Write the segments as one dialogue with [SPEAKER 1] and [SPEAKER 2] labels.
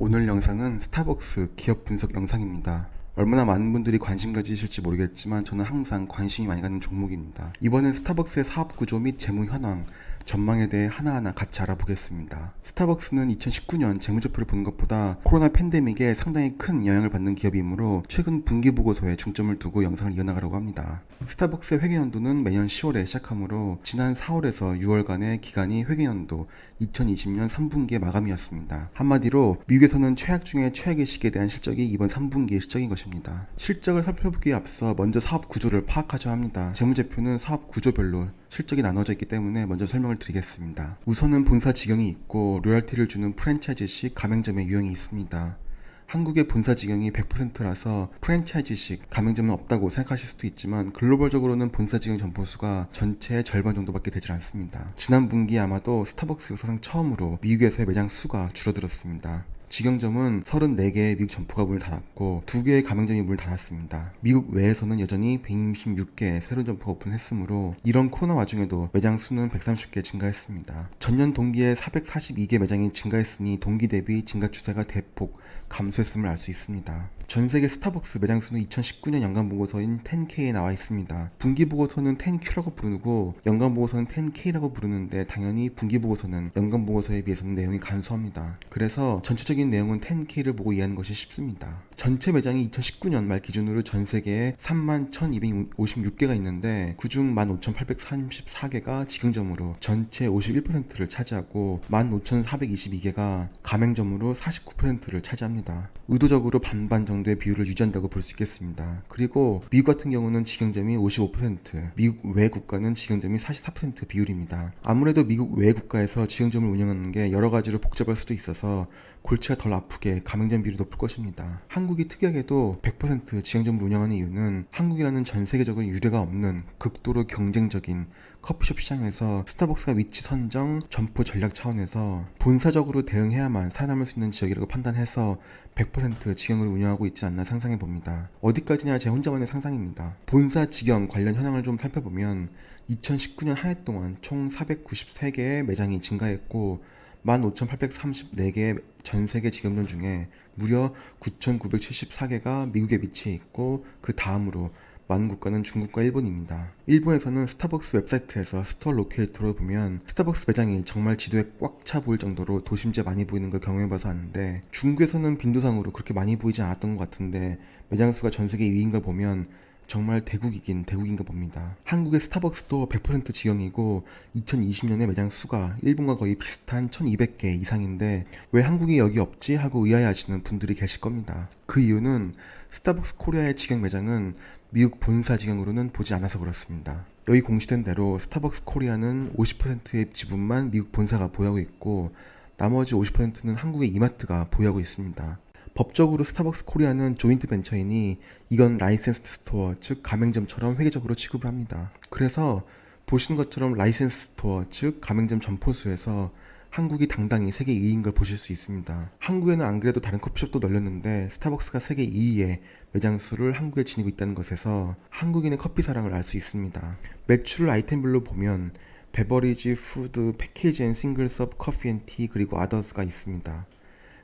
[SPEAKER 1] 오늘 영상은 스타벅스 기업 분석 영상입니다. 얼마나 많은 분들이 관심 가지실지 모르겠지만 저는 항상 관심이 많이 가는 종목입니다. 이번엔 스타벅스의 사업 구조 및 재무 현황, 전망에 대해 하나하나 같이 알아보겠습니다. 스타벅스는 2019년 재무제표를 보는 것보다 코로나 팬데믹에 상당히 큰 영향을 받는 기업이므로 최근 분기 보고서에 중점을 두고 영상을 이어나가려고 합니다. 스타벅스의 회계연도는 매년 10월에 시작하므로 지난 4월에서 6월간의 기간이 회계연도 2020년 3분기의 마감이었습니다. 한마디로 미국에서는 최악 중에 최악의 시기에 대한 실적이 이번 3분기의 실적인 것입니다. 실적을 살펴보기에 앞서 먼저 사업 구조를 파악하셔야 합니다. 재무제표는 사업 구조별로 실적이 나눠져 있기 때문에 먼저 설명을 드리겠습니다. 우선은 본사 직영이 있고 로열티를 주는 프랜차이즈식 가맹점의 유형이 있습니다. 한국의 본사 직영이 100%라서 프랜차이즈식 가맹점은 없다고 생각하실 수도 있지만 글로벌적으로는 본사 직영 점포 수가 전체의 절반 정도밖에 되질 않습니다. 지난 분기 아마도 스타벅스 역사상 처음으로 미국에서의 매장 수가 줄어들었습니다. 직영점은 34개의 미국 점포가 문을 닫았고 2개의 가맹점이 문을 닫았습니다. 미국 외에서는 여전히 166개의 새로운 점포가 오픈했으므로 이런 코로나 와중에도 매장 수는 130개 증가했습니다. 전년 동기에 442개 매장이 증가했으니 동기 대비 증가 추세가 대폭 감소했음을 알 수 있습니다. 전 세계 스타벅스 매장 수는 2019년 연간 보고서인 10K에 나와 있습니다. 분기 보고서는 10Q라고 부르고 연간 보고서는 10K라고 부르는데 당연히 분기 보고서는 연간 보고서에 비해서는 내용이 간소합니다. 그래서 전체적인 내용은 10K를 보고 이해하는 것이 쉽습니다. 전체 매장이 2019년 말 기준으로 전 세계에 31,256개가 있는데 그중 15,834개가 직영점으로 전체 51%를 차지하고 15,422개가 가맹점으로 49%를 차지합니다. 의도적으로 반반 정도의 비율을 유지한다고 볼 수 있겠습니다. 그리고 미국 같은 경우는 직영점이 55%, 미국 외 국가는 직영점이 44% 비율입니다. 아무래도 미국 외 국가에서 직영점을 운영하는 게 여러 가지로 복잡할 수도 있어서 골치 가 덜 아프게 가맹점 비율이 높을 것입니다. 한국이 특이하게도 100% 직영점을 운영하는 이유는 한국이라는 전 세계적으로 유례가 없는 극도로 경쟁적인 커피숍 시장에서 스타벅스가 위치 선정, 점포 전략 차원에서 본사적으로 대응해야만 살아남을 수 있는 지역이라고 판단해서 100% 직영을 운영하고 있지 않나 상상해 봅니다. 어디까지냐 제 혼자만의 상상입니다. 본사 직영 관련 현황을 좀 살펴보면 2019년 한 해 동안 총 493개의 매장이 증가했고 15,834개의 전 세계 직영점 중에 무려 9,974개가 미국에 위치해 있고 그 다음으로 많은 국가는 중국과 일본입니다. 일본에서는 스타벅스 웹사이트에서 스토어 로케이터로 보면 스타벅스 매장이 정말 지도에 꽉 차 보일 정도로 도심지에 많이 보이는 걸 경험해봐서 아는데 중국에서는 빈도상으로 그렇게 많이 보이지 않았던 것 같은데 매장 수가 전 세계 2위인 걸 보면 정말 대국이긴 대국인가 봅니다. 한국의 스타벅스도 100% 지형이고 2020년에 매장 수가 일본과 거의 비슷한 1200개 이상인데 왜 한국이 여기 없지 하고 의아해하시는 분들이 계실 겁니다. 그 이유는 스타벅스 코리아의 직영 매장은 미국 본사 직영으로는 보지 않아서 그렇습니다. 여기 공시된 대로 스타벅스 코리아는 50%의 지분만 미국 본사가 보유하고 있고 나머지 50%는 한국의 이마트가 보유하고 있습니다. 법적으로 스타벅스 코리아는 조인트 벤처이니 이건 라이센스 스토어 즉 가맹점처럼 회계적으로 취급을 합니다. 그래서 보시는 것처럼 라이센스 스토어 즉 가맹점 점포수에서 한국이 당당히 세계 2위인 걸 보실 수 있습니다. 한국에는 안 그래도 다른 커피숍도 널렸는데 스타벅스가 세계 2위의 매장 수를 한국에 지니고 있다는 것에서 한국인의 커피 사랑을 알 수 있습니다. 매출 아이템별로 보면 베버리지, 푸드, 패키지 앤 싱글 서브 커피 앤 티 그리고 아더스가 있습니다.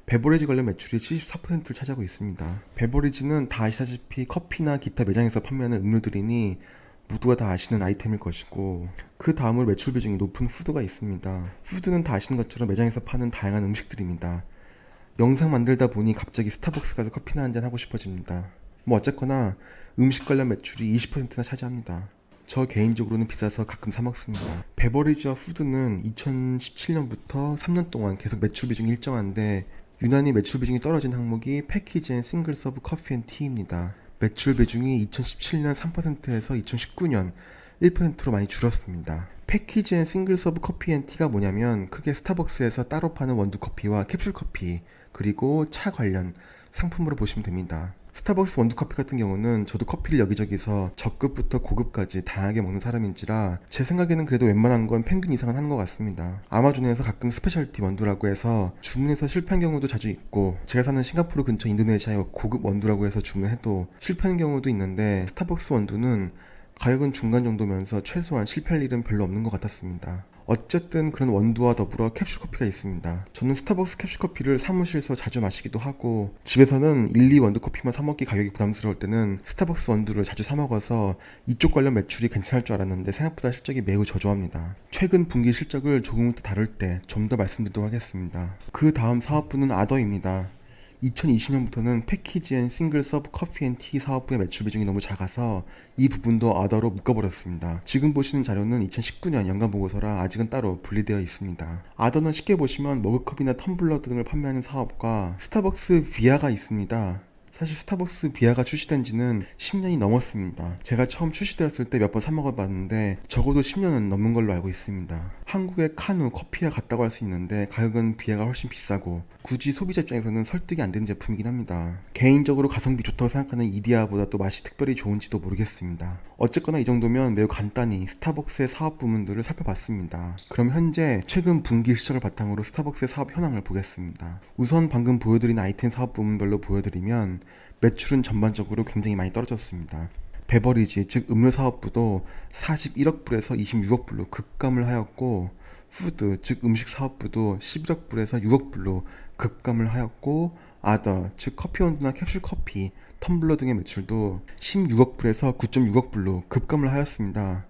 [SPEAKER 1] 베버리지 관련 매출이 74%를 차지하고 있습니다. 베버리지는 다 아시다시피 커피나 기타 매장에서 판매하는 음료들이니 모두가 다 아시는 아이템일 것이고 그 다음으로 매출 비중이 높은 푸드가 있습니다. 푸드는 다 아시는 것처럼 매장에서 파는 다양한 음식들입니다. 영상 만들다 보니 갑자기 스타벅스 가서 커피나 한 잔 하고 싶어집니다. 뭐 어쨌거나 음식 관련 매출이 20%나 차지합니다. 저 개인적으로는 비싸서 가끔 사 먹습니다. 베버리지와 푸드는 2017년부터 3년 동안 계속 매출 비중이 일정한데 유난히 매출 비중이 떨어진 항목이 패키지 앤 싱글 서브 커피 앤 티입니다. 매출 비중이 2017년 3%에서 2019년 1%로 많이 줄었습니다. 패키지 앤 싱글 서브 커피 앤 티가 뭐냐면 크게 스타벅스에서 따로 파는 원두 커피와 캡슐 커피 그리고 차 관련 상품으로 보시면 됩니다. 스타벅스 원두커피 같은 경우는 저도 커피를 여기저기서 저급부터 고급까지 다양하게 먹는 사람인지라 제 생각에는 그래도 웬만한 건 평균 이상은 하는 것 같습니다. 아마존에서 가끔 스페셜티 원두라고 해서 주문해서 실패한 경우도 자주 있고 제가 사는 싱가포르 근처 인도네시아의 고급 원두라고 해서 주문해도 실패하는 경우도 있는데 스타벅스 원두는 가격은 중간 정도면서 최소한 실패할 일은 별로 없는 것 같았습니다. 어쨌든 그런 원두와 더불어 캡슐 커피가 있습니다. 저는 스타벅스 캡슐 커피를 사무실에서 자주 마시기도 하고 집에서는 1, 2 원두 커피만 사 먹기 가격이 부담스러울 때는 스타벅스 원두를 자주 사 먹어서 이쪽 관련 매출이 괜찮을 줄 알았는데 생각보다 실적이 매우 저조합니다. 최근 분기 실적을 조금 이따 다룰 때 좀 더 말씀드리도록 하겠습니다. 그 다음 사업부는 아더입니다. 2020년부터는 패키지 앤 싱글 서브 커피 앤 티 사업부의 매출 비중이 너무 작아서 이 부분도 아더로 묶어버렸습니다. 지금 보시는 자료는 2019년 연간 보고서라 아직은 따로 분리되어 있습니다. 아더는 쉽게 보시면 머그컵이나 텀블러 등을 판매하는 사업과 스타벅스 비아가 있습니다. 사실 스타벅스 비아가 출시된 지는 10년이 넘었습니다. 제가 처음 출시되었을 때 몇 번 사먹어봤는데 적어도 10년은 넘는 걸로 알고 있습니다. 한국의 카누, 커피와 같다고 할 수 있는데 가격은 비아가 훨씬 비싸고 굳이 소비자 입장에서는 설득이 안 되는 제품이긴 합니다. 개인적으로 가성비 좋다고 생각하는 이디아보다 또 맛이 특별히 좋은지도 모르겠습니다. 어쨌거나 이 정도면 매우 간단히 스타벅스의 사업 부문들을 살펴봤습니다. 그럼 현재 최근 분기 시작을 바탕으로 스타벅스의 사업 현황을 보겠습니다. 우선 방금 보여드린 아이템 사업 부문별로 보여드리면 매출은 전반적으로 굉장히 많이 떨어졌습니다. 베버리지 즉 음료 사업부도 41억 불에서 26억 불로 급감을 하였고 푸드 즉 음식 사업부도 11억 불에서 6억 불로 급감을 하였고 아더 즉 커피 원두나 캡슐 커피 텀블러 등의 매출도 16억 불에서 9.6억 불로 급감을 하였습니다.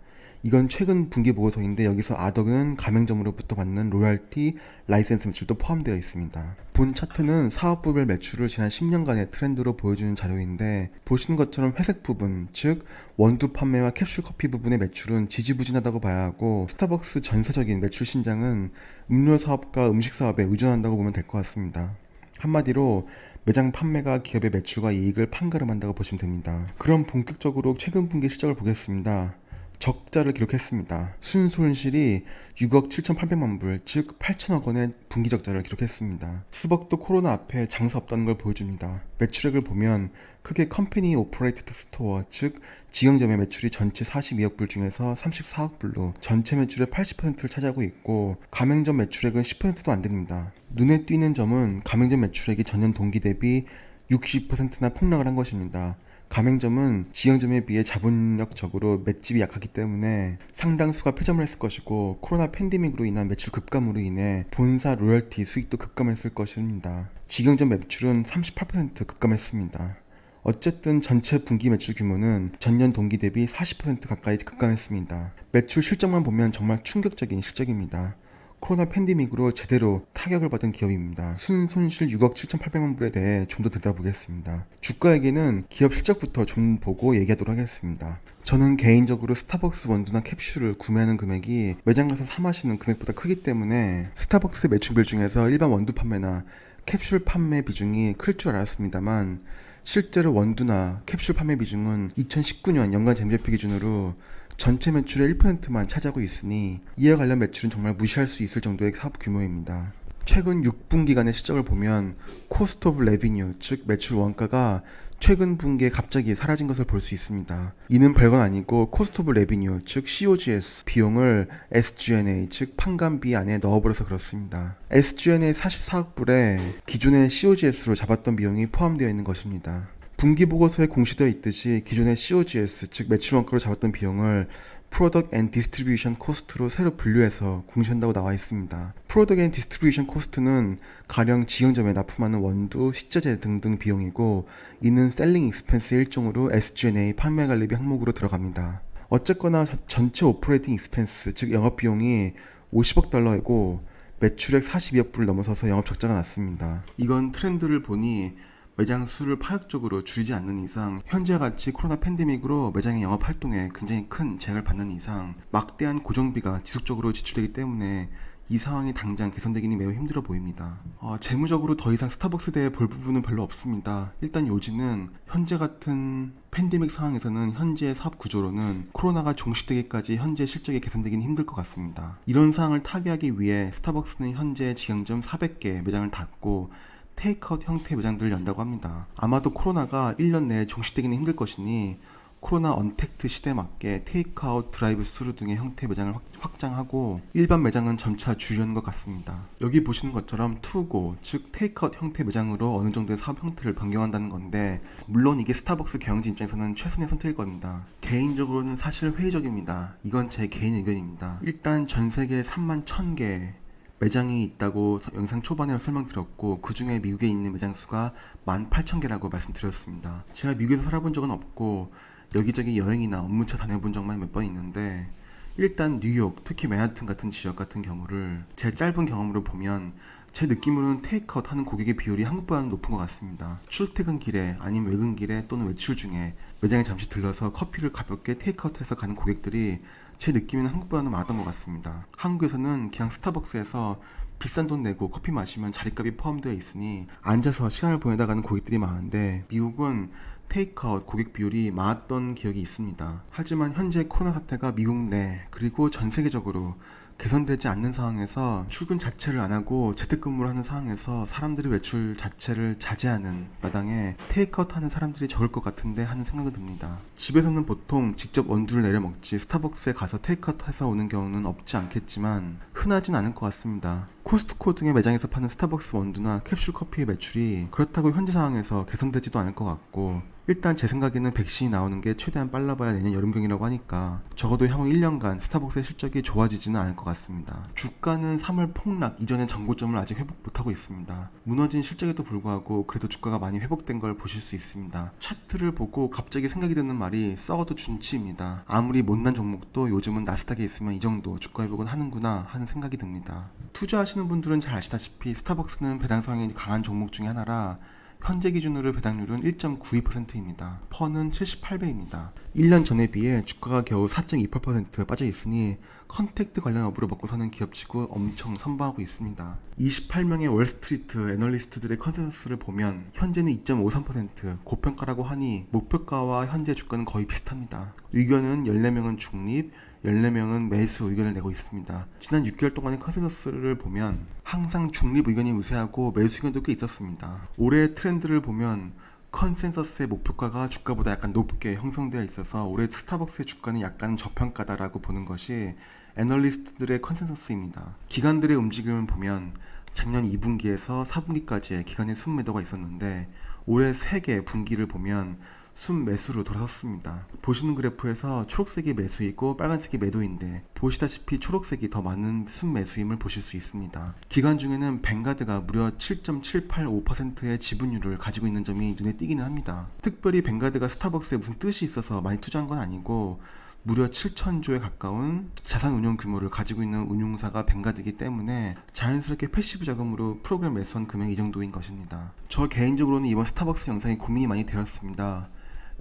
[SPEAKER 1] 이건 최근 분기 보고서인데 여기서 아덕은 가맹점으로부터 받는 로얄티, 라이센스 매출도 포함되어 있습니다. 본 차트는 사업부별 매출을 지난 10년간의 트렌드로 보여주는 자료인데 보시는 것처럼 회색 부분, 즉 원두 판매와 캡슐 커피 부분의 매출은 지지부진하다고 봐야 하고 스타벅스 전세적인 매출 신장은 음료 사업과 음식 사업에 의존한다고 보면 될 것 같습니다. 한마디로 매장 판매가 기업의 매출과 이익을 판가름한다고 보시면 됩니다. 그럼 본격적으로 최근 분기 실적을 보겠습니다. 적자를 기록했습니다. 순손실이 6억 7,800만 불, 즉 8천억 원의 분기 적자를 기록했습니다. 수벅도 코로나 앞에 장사 없다는 걸 보여줍니다. 매출액을 보면 크게 컴퍼니 오퍼레이티드 스토어, 즉 지형점의 매출이 전체 42억 불 중에서 34억 불로 전체 매출의 80%를 차지하고 있고 가맹점 매출액은 10%도 안 됩니다. 눈에 띄는 점은 가맹점 매출액이 전년 동기 대비 60%나 폭락을 한 것입니다. 가맹점은 지형점에 비해 자본력적으로 맷집이 약하기 때문에 상당수가 폐점을 했을 것이고 코로나 팬데믹으로 인한 매출 급감으로 인해 본사 로열티 수익도 급감했을 것입니다. 지경점 매출은 38% 급감했습니다. 어쨌든 전체 분기 매출 규모는 전년 동기 대비 40% 가까이 급감했습니다. 매출 실적만 보면 정말 충격적인 실적입니다. 코로나 팬데믹으로 제대로 타격을 받은 기업입니다. 순 손실 6억 7,800만 불에 대해 좀 더 들여다보겠습니다. 주가에게는 기업 실적부터 좀 보고 얘기하도록 하겠습니다. 저는 개인적으로 스타벅스 원두나 캡슐을 구매하는 금액이 매장 가서 사 마시는 금액보다 크기 때문에 스타벅스 매출별 중에서 일반 원두 판매나 캡슐 판매 비중이 클 줄 알았습니다만 실제로 원두나 캡슐 판매 비중은 2019년 연간 재무제표 기준으로 전체 매출의 1%만 차지하고 있으니 이에 관련 매출은 정말 무시할 수 있을 정도의 사업 규모입니다. 최근 6분기간의 실적을 보면 코스트 오브 레비뉴, 즉 매출 원가가 최근 분기에 갑자기 사라진 것을 볼 수 있습니다. 이는 별건 아니고 코스트 오브 레비뉴, 즉 COGS 비용을 SG&A, 즉 판관비 안에 넣어버려서 그렇습니다. SG&A 44억 불에 기존의 COGS로 잡았던 비용이 포함되어 있는 것입니다. 분기 보고서에 공시되어 있듯이 기존의 COGS, 즉 매출 원가로 잡았던 비용을 Product and Distribution Cost로 새로 분류해서 공시한다고 나와 있습니다. Product and Distribution Cost는 가령 지형점에 납품하는 원두, 식자재 등등 비용이고 이는 Selling Expense의 일종으로 SG&A 판매 관리비 항목으로 들어갑니다. 어쨌거나 저- 전체 오퍼레이팅 익스펜스, 즉 영업 비용이 50억 달러이고 매출액 42억 불을 넘어서서 영업 적자가 났습니다. 이건 트렌드를 보니 매장 수를 파격적으로 줄이지 않는 이상 현재 같이 코로나 팬데믹으로 매장의 영업 활동에 굉장히 큰 제약을 받는 이상 막대한 고정비가 지속적으로 지출되기 때문에 이 상황이 당장 개선되기는 매우 힘들어 보입니다. 어, 재무적으로 더 이상 스타벅스 대해 볼 부분은 별로 없습니다. 일단 요지는 현재 같은 팬데믹 상황에서는 현재의 사업 구조로는 코로나가 종식되기까지 현재 실적이 개선되기는 힘들 것 같습니다. 이런 상황을 타개하기 위해 스타벅스는 현재 지향점 400개 매장을 닫고 테이크아웃 형태의 매장들을 연다고 합니다. 아마도 코로나가 1년 내에 종식되기는 힘들 것이니 코로나 언택트 시대에 맞게 테이크아웃 드라이브 스루 등의 형태 매장을 확- 확장하고 일반 매장은 점차 줄이려는 것 같습니다. 여기 보시는 것처럼 투고 즉 테이크아웃 형태 매장으로 어느 정도의 사업 형태를 변경한다는 건데 물론 이게 스타벅스 경영진 입장에서는 최선의 선택일 겁니다. 개인적으로는 사실 회의적입니다. 이건 제 개인 의견입니다. 일단 전 세계 3만 1000개 매장이 있다고 서- 영상 초반에 설명드렸고 그 중에 미국에 있는 매장 수가 18,000개라고 말씀드렸습니다. 제가 미국에서 살아본 적은 없고 여기저기 여행이나 업무차 다녀본 적만 몇 번 있는데 일단 뉴욕, 특히 맨하튼 같은 지역 같은 경우를 제 짧은 경험으로 보면 제 느낌으로는 테이크아웃 하는 고객의 비율이 한국보다는 높은 것 같습니다. 출퇴근 길에 아니면 외근 길에 또는 외출 중에 매장에 잠시 들러서 커피를 가볍게 테이크아웃해서 가는 고객들이 제 느낌에는 한국보다는 많았던 것 같습니다. 한국에서는 그냥 스타벅스에서 비싼 돈 내고 커피 마시면 자리값이 포함되어 있으니 앉아서 시간을 보내다 가는 고객들이 많은데 미국은 테이크아웃 고객 비율이 많았던 기억이 있습니다. 하지만 현재 코로나 사태가 미국 내 그리고 전 세계적으로 개선되지 않는 상황에서 출근 자체를 안 하고 재택근무를 하는 상황에서 사람들이 외출 자체를 자제하는 마당에 테이크아웃 하는 사람들이 적을 것 같은데 하는 생각이 듭니다. 집에서는 보통 직접 원두를 내려 먹지 스타벅스에 가서 테이크아웃 해서 오는 경우는 없지 않겠지만 흔하진 않을 것 같습니다. 코스트코 등의 매장에서 파는 스타벅스 원두나 캡슐 커피의 매출이 그렇다고 현재 상황에서 개선되지도 않을 것 같고 일단 제 생각에는 백신이 나오는 게 최대한 빨라봐야 내년 여름경이라고 하니까 적어도 향후 1년간 스타벅스의 실적이 좋아지지는 않을 것 같습니다. 주가는 3월 폭락 이전의 전고점을 아직 회복 못하고 있습니다. 무너진 실적에도 불구하고 그래도 주가가 많이 회복된 걸 보실 수 있습니다. 차트를 보고 갑자기 생각이 드는 말이 썩어도 준치입니다. 아무리 못난 종목도 요즘은 나스닥에 있으면 이 정도 주가 회복은 하는구나 하는 생각이 듭니다. 투자하시는 분들은 잘 아시다시피 스타벅스는 배당 성향이 강한 종목 중에 하나라 현재 기준으로 배당률은 1.92%입니다. 퍼는 78배입니다. 1년 전에 비해 주가가 겨우 4.28% 빠져 있으니 컨택트 관련 업으로 먹고 사는 기업 치고 엄청 선방하고 있습니다. 28명의 월스트리트 애널리스트들의 컨센서스를 보면 현재는 2.53% 고평가라고 하니 목표가와 현재 주가는 거의 비슷합니다. 의견은 14명은 중립, 14명은 매수 의견을 내고 있습니다. 지난 6개월 동안의 컨센서스를 보면 항상 중립 의견이 우세하고 매수 의견도 꽤 있었습니다. 올해 트렌드를 보면 컨센서스의 목표가가 주가보다 약간 높게 형성되어 있어서 올해 스타벅스의 주가는 약간 저평가다라고 보는 것이 애널리스트들의 컨센서스입니다. 기관들의 움직임을 보면 작년 2분기에서 4분기까지의 기간의 순매도가 있었는데 올해 3개 분기를 보면 순매수로 돌아섰습니다. 보시는 그래프에서 초록색이 매수이고 빨간색이 매도인데 보시다시피 초록색이 더 많은 순매수임을 보실 수 있습니다. 기간 중에는 뱅가드가 무려 7.785%의 지분율을 가지고 있는 점이 눈에 띄기는 합니다. 특별히 뱅가드가 스타벅스에 무슨 뜻이 있어서 많이 투자한 건 아니고 무려 7천조에 가까운 자산 운용 규모를 가지고 있는 운용사가 뱅가드이기 때문에 자연스럽게 패시브 자금으로 프로그램 매수한 금액이 이 정도인 것입니다. 저 개인적으로는 이번 스타벅스 영상이 고민이 많이 되었습니다.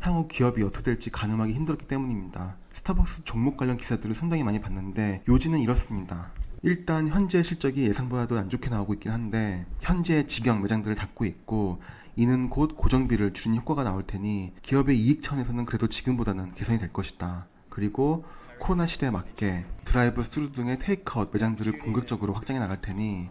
[SPEAKER 1] 향후 기업이 어떻게 될지 가늠하기 힘들었기 때문입니다. 스타벅스 종목 관련 기사들을 상당히 많이 봤는데 요지는 이렇습니다. 일단 현재 실적이 예상보다도 안 좋게 나오고 있긴 한데 현재 직영 매장들을 닫고 있고 이는 곧 고정비를 줄이는 효과가 나올 테니 기업의 이익 차원에서는 그래도 지금보다는 개선이 될 것이다. 그리고 코로나 시대에 맞게 드라이브 스루 등의 테이크아웃 매장들을 공격적으로 확장해 나갈 테니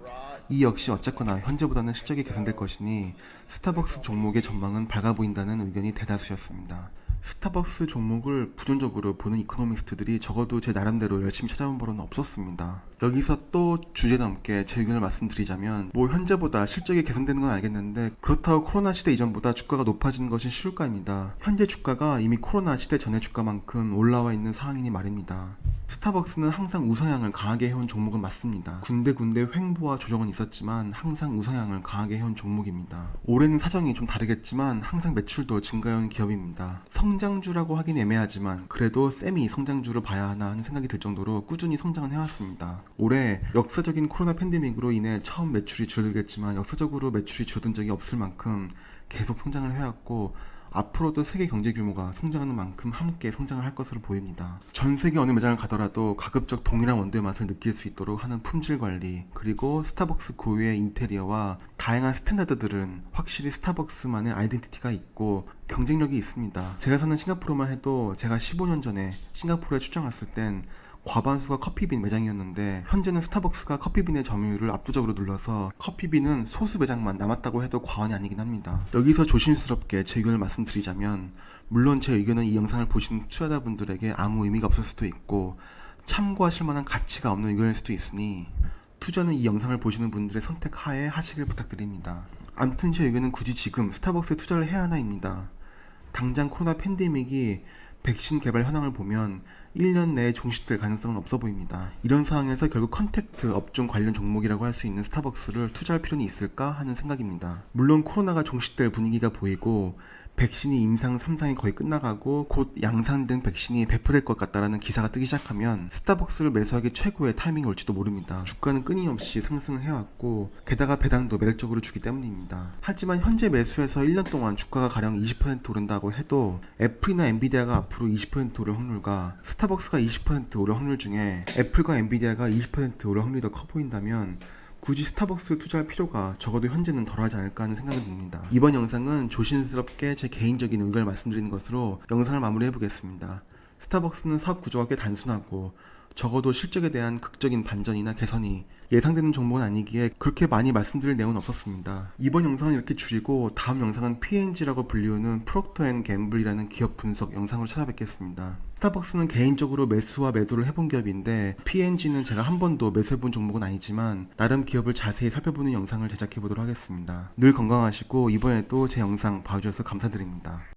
[SPEAKER 1] 이 역시 어쨌거나 현재보다는 실적이 개선될 것이니 스타벅스 종목의 전망은 밝아 보인다는 의견이 대다수였습니다. 스타벅스 종목을 부정적으로 보는 이코노미스트들이 적어도 제 나름대로 열심히 찾아본 바로는 없었습니다. 여기서 또 주제 넘게 제 의견을 말씀드리자면 뭐 현재보다 실적이 개선되는 건 알겠는데 그렇다고 코로나 시대 이전보다 주가가 높아지는 것이 쉬울까입니다. 현재 주가가 이미 코로나 시대 전의 주가만큼 올라와 있는 상황이니 말입니다. 스타벅스는 항상 우상향을 강하게 해온 종목은 맞습니다. 군데군데 횡보와 조정은 있었지만 항상 우상향을 강하게 해온 종목입니다. 올해는 사정이 좀 다르겠지만 항상 매출도 증가해온 기업입니다. 성장주라고 하긴 애매하지만 그래도 세미 성장주로 봐야 하나 하는 생각이 들 정도로 꾸준히 성장을 해왔습니다. 올해 역사적인 코로나 팬데믹으로 인해 처음 매출이 줄어들겠지만 역사적으로 매출이 줄어든 적이 없을 만큼 계속 성장을 해왔고 앞으로도 세계 경제 규모가 성장하는 만큼 함께 성장을 할 것으로 보입니다. 전 세계 어느 매장을 가더라도 가급적 동일한 원두의 맛을 느낄 수 있도록 하는 품질 관리, 그리고 스타벅스 고유의 인테리어와 다양한 스탠다드들은 확실히 스타벅스만의 아이덴티티가 있고 경쟁력이 있습니다. 제가 사는 싱가포르만 해도 제가 15년 전에 싱가포르에 출장 갔을 땐 과반수가 커피빈 매장이었는데 현재는 스타벅스가 커피빈의 점유율을 압도적으로 눌러서 커피빈은 소수 매장만 남았다고 해도 과언이 아니긴 합니다. 여기서 조심스럽게 제 의견을 말씀드리자면 물론 제 의견은 이 영상을 보시는 투자자분들에게 아무 의미가 없을 수도 있고 참고하실 만한 가치가 없는 의견일 수도 있으니 투자는 이 영상을 보시는 분들의 선택 하에 하시길 부탁드립니다. 암튼 제 의견은 굳이 지금 스타벅스에 투자를 해야 하나입니다. 당장 코로나 팬데믹이 백신 개발 현황을 보면 1년 내에 종식될 가능성은 없어 보입니다. 이런 상황에서 결국 컨택트 업종 관련 종목이라고 할 수 있는 스타벅스를 투자할 필요는 있을까 하는 생각입니다. 물론 코로나가 종식될 분위기가 보이고 백신이 임상 3상이 거의 끝나가고 곧 양산된 백신이 배포될 것 같다라는 기사가 뜨기 시작하면 스타벅스를 매수하기 최고의 타이밍이 올지도 모릅니다. 주가는 끊임없이 상승을 해왔고 게다가 배당도 매력적으로 주기 때문입니다. 하지만 현재 매수해서 1년 동안 주가가 가령 20% 오른다고 해도 애플이나 엔비디아가 앞으로 20% 오를 확률과 스타벅스가 20% 오를 확률 중에 애플과 엔비디아가 20% 오를 확률이 더 커 보인다면 굳이 스타벅스를 투자할 필요가 적어도 현재는 덜하지 않을까 하는 생각이 듭니다. 이번 영상은 조심스럽게 제 개인적인 의견을 말씀드리는 것으로 영상을 마무리해 보겠습니다. 스타벅스는 사업 구조가 꽤 단순하고 적어도 실적에 대한 극적인 반전이나 개선이 예상되는 정보는 아니기에 그렇게 많이 말씀드릴 내용은 없었습니다. 이번 영상은 이렇게 줄이고 다음 영상은 P&G라고 불리우는 프록터 앤 갬블이라는 기업 분석 영상으로 찾아뵙겠습니다. 스타벅스는 개인적으로 매수와 매도를 해본 기업인데 P&G는 제가 한 번도 매수해본 종목은 아니지만 나름 기업을 자세히 살펴보는 영상을 제작해 보도록 하겠습니다. 늘 건강하시고 이번에도 제 영상 봐주셔서 감사드립니다.